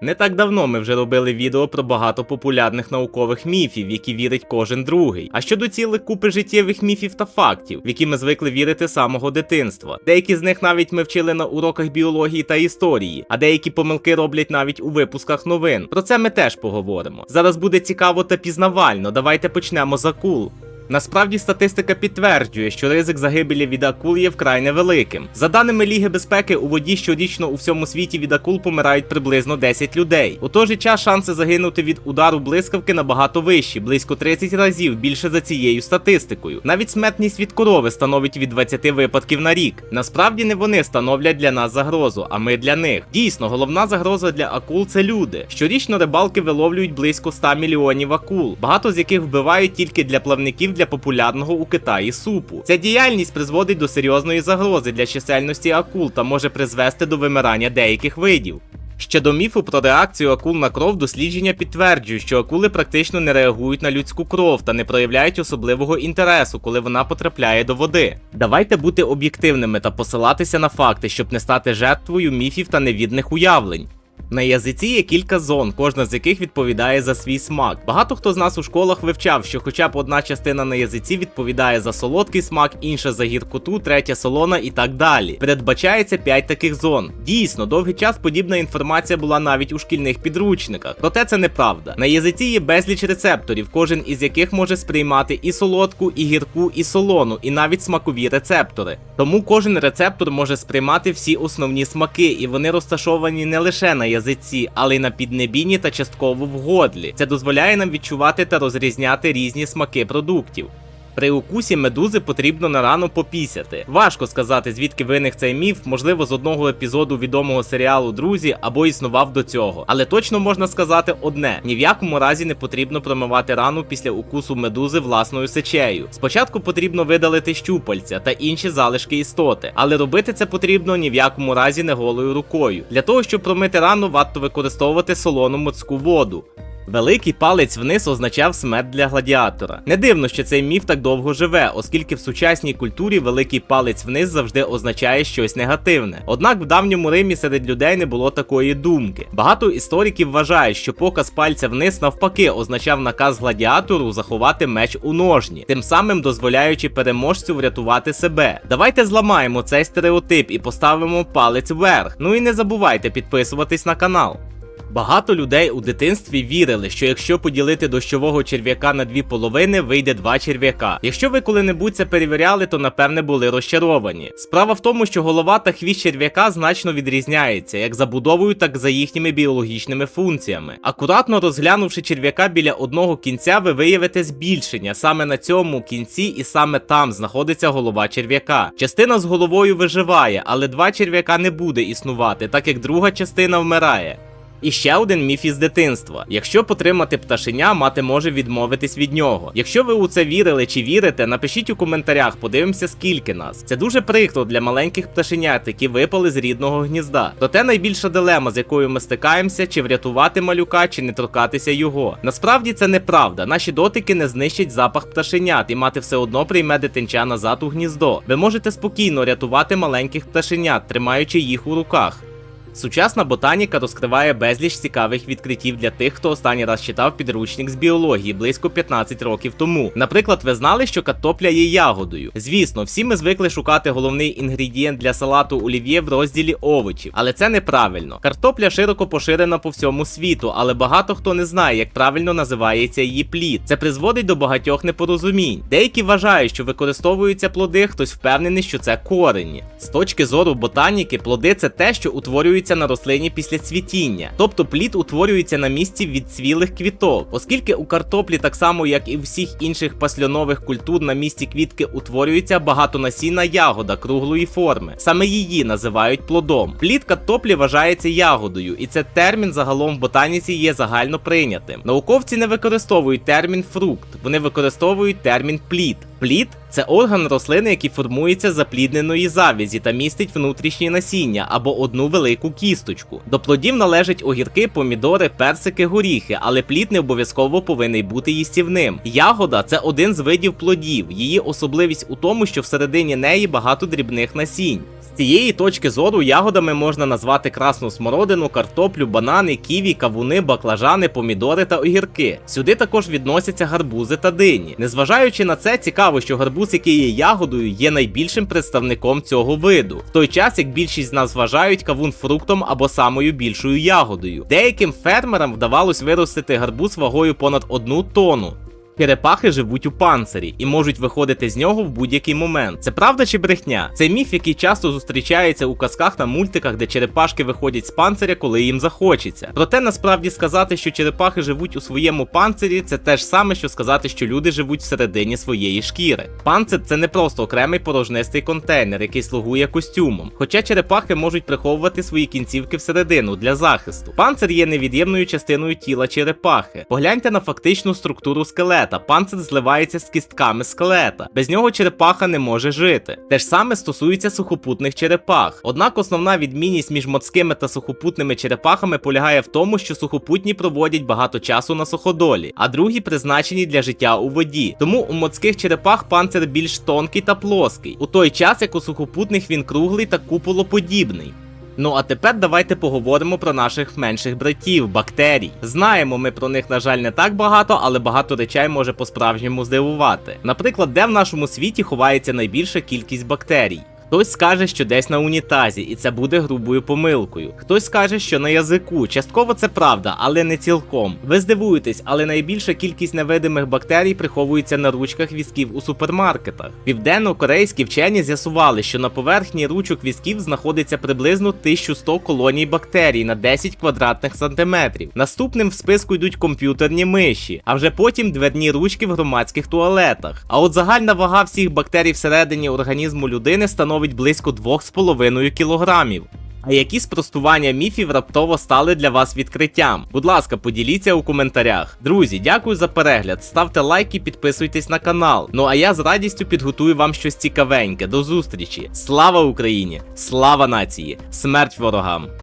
Не так давно ми вже робили відео про багато популярних наукових міфів, які вірить кожен другий. А щодо цілих купи життєвих міфів та фактів, в які ми звикли вірити з самого дитинства. Деякі з них навіть ми вчили на уроках біології та історії, а деякі помилки роблять навіть у випусках новин. Про це ми теж поговоримо. Зараз буде цікаво та пізнавально. Давайте почнемо з акул. Насправді статистика підтверджує, що ризик загибелі від акул є вкрай невеликим. За даними Ліги безпеки, у воді щорічно у всьому світі від акул помирають приблизно 10 людей. У той же час шанси загинути від удару блискавки набагато вищі, близько 30 разів більше за цією статистикою. Навіть смертність від корови становить від 20 випадків на рік. Насправді не вони становлять для нас загрозу, а ми для них. Дійсно, головна загроза для акул це люди. Щорічно рибалки виловлюють близько 100 мільйонів акул, багато з яких вбивають тільки для плавників для популярного у Китаї супу. Ця діяльність призводить до серйозної загрози для чисельності акул та може призвести до вимирання деяких видів. Ще до міфу про реакцію акул на кров дослідження підтверджують, що акули практично не реагують на людську кров та не проявляють особливого інтересу, коли вона потрапляє до води. Давайте бути об'єктивними та посилатися на факти, щоб не стати жертвою міфів та невідних уявлень. На язиці є кілька зон, кожна з яких відповідає за свій смак. Багато хто з нас у школах вивчав, що хоча б одна частина на язиці відповідає за солодкий смак, інша за гіркоту, третя солона і так далі. Передбачається 5 таких зон. Дійсно, довгий час подібна інформація була навіть у шкільних підручниках. Проте це неправда. На язиці є безліч рецепторів, кожен із яких може сприймати і солодку, і гірку, і солону, і навіть смакові рецептори. Тому кожен рецептор може сприймати всі основні смаки, і вони розташовані не лише на язиці, але й на піднебінні та частково в годлі. Це дозволяє нам відчувати та розрізняти різні смаки продуктів. При укусі медузи потрібно на рану попісяти. Важко сказати, звідки виник цей міф, можливо, з одного епізоду відомого серіалу Друзі або існував до цього. Але точно можна сказати одне: ні в якому разі не потрібно промивати рану після укусу медузи власною сечею. Спочатку потрібно видалити щупальця та інші залишки істоти, але робити це потрібно ні в якому разі не голою рукою. Для того, щоб промити рану, варто використовувати солону морську воду. Великий палець вниз означав смерть для гладіатора. Не дивно, що цей міф так довго живе, оскільки в сучасній культурі великий палець вниз завжди означає щось негативне. Однак в давньому Римі серед людей не було такої думки. Багато істориків вважають, що показ пальця вниз навпаки означав наказ гладіатору заховати меч у ножні, тим самим дозволяючи переможцю врятувати себе. Давайте зламаємо цей стереотип і поставимо палець вверх. Ну і не забувайте підписуватись на канал. Багато людей у дитинстві вірили, що якщо поділити дощового черв'яка на дві половини, вийде два черв'яка. Якщо ви коли-небудь це перевіряли, то напевне були розчаровані. Справа в тому, що голова та хвіст черв'яка значно відрізняються, як за будовою, так і за їхніми біологічними функціями. Акуратно розглянувши черв'яка біля одного кінця, ви виявите збільшення. Саме на цьому кінці і саме там знаходиться голова черв'яка. Частина з головою виживає, але два черв'яка не буде існувати, так як друга частина вмирає. І ще один міф із дитинства: якщо потримати пташеня, мати може відмовитись від нього. Якщо ви у це вірили чи вірите, напишіть у коментарях, подивимося, скільки нас. Це дуже прикро для маленьких пташенят, які випали з рідного гнізда. Проте найбільша дилема, з якою ми стикаємося, чи врятувати малюка, чи не торкатися його. Насправді це неправда. Наші дотики не знищать запах пташенят, і мати все одно прийме дитинча назад у гніздо. Ви можете спокійно рятувати маленьких пташенят, тримаючи їх у руках. Сучасна ботаніка розкриває безліч цікавих відкриттів для тих, хто останній раз читав підручник з біології близько 15 років тому. Наприклад, ви знали, що картопля є ягодою. Звісно, всі ми звикли шукати головний інгредієнт для салату олів'є в розділі овочів, але це неправильно. Картопля широко поширена по всьому світу, але багато хто не знає, як правильно називається її плід. Це призводить до багатьох непорозумінь. Деякі вважають, що використовуються плоди, хтось впевнений, що це корені. З точки зору ботаніки, плоди це те, що утворюється на рослині після цвітіння, тобто плід утворюється на місці відцвілих квіток, оскільки у картоплі, так само як і всіх інших пасльонових культур, на місці квітки утворюється багатонасінна ягода круглої форми. Саме її називають плодом. Плід картоплі вважається ягодою, і це термін загалом в ботаніці є загально прийнятим. Науковці не використовують термін фрукт, вони використовують термін плід. Плід це орган рослини, який формується з заплідненої завязі та містить внутрішнє насіння або одну велику кісточку. До плодів належать огірки, помідори, персики, горіхи, але плід не обов'язково повинен бути їстівним. Ягода це один з видів плодів. Її особливість у тому, що всередині неї багато дрібних насінь. З цієї точки зору ягодами можна назвати красну смородину, картоплю, банани, ківі, кавуни, баклажани, помідори та огірки. Сюди також відносяться гарбузи та дині. Незважаючи на це, цікаво, що гарбуз, який є ягодою, є найбільшим представником цього виду, в той час як більшість з нас вважають кавун фруктом або самою більшою ягодою. Деяким фермерам вдавалось виростити гарбуз вагою понад одну тонну. Черепахи живуть у панцирі і можуть виходити з нього в будь-який момент. Це правда чи брехня? Це міф, який часто зустрічається у казках та мультиках, де черепашки виходять з панциря, коли їм захочеться. Проте насправді сказати, що черепахи живуть у своєму панцирі, це те ж саме, що сказати, що люди живуть всередині своєї шкіри. Панцир це не просто окремий порожнистий контейнер, який слугує костюмом. Хоча черепахи можуть приховувати свої кінцівки всередину для захисту. Панцир є невід'ємною частиною тіла черепахи. Погляньте на фактичну структуру скелета. Панцир зливається з кістками скелета. Без нього черепаха не може жити. Те ж саме стосується сухопутних черепах. Однак основна відмінність між морськими та сухопутними черепахами полягає в тому, що сухопутні проводять багато часу на суходолі, а другі призначені для життя у воді. Тому у морських черепах панцир більш тонкий та плоский, у той час як у сухопутних він круглий та куполоподібний. Ну а тепер давайте поговоримо про наших менших братів, бактерій. Знаємо ми про них, на жаль, не так багато, але багато речей може по-справжньому здивувати. Наприклад, де в нашому світі ховається найбільша кількість бактерій. Хтось скаже, що десь на унітазі, і це буде грубою помилкою. Хтось скаже, що на язику. Частково це правда, але не цілком. Ви здивуєтесь, але найбільша кількість невидимих бактерій приховується на ручках візків у супермаркетах. Південно-корейські вчені з'ясували, що на поверхні ручок візків знаходиться приблизно 1100 колоній бактерій на 10 квадратних сантиметрів. Наступним в списку йдуть комп'ютерні миші, а вже потім дверні ручки в громадських туалетах. А от загальна вага всіх бактерій всередині організму людини становить близько 2,5 кілограмів. А які спростування міфів раптово стали для вас відкриттям? Будь ласка, поділіться у коментарях. Друзі, дякую за перегляд. Ставте лайки, підписуйтесь на канал. Ну а я з радістю підготую вам щось цікавеньке. До зустрічі. Слава Україні! Слава нації! Смерть ворогам!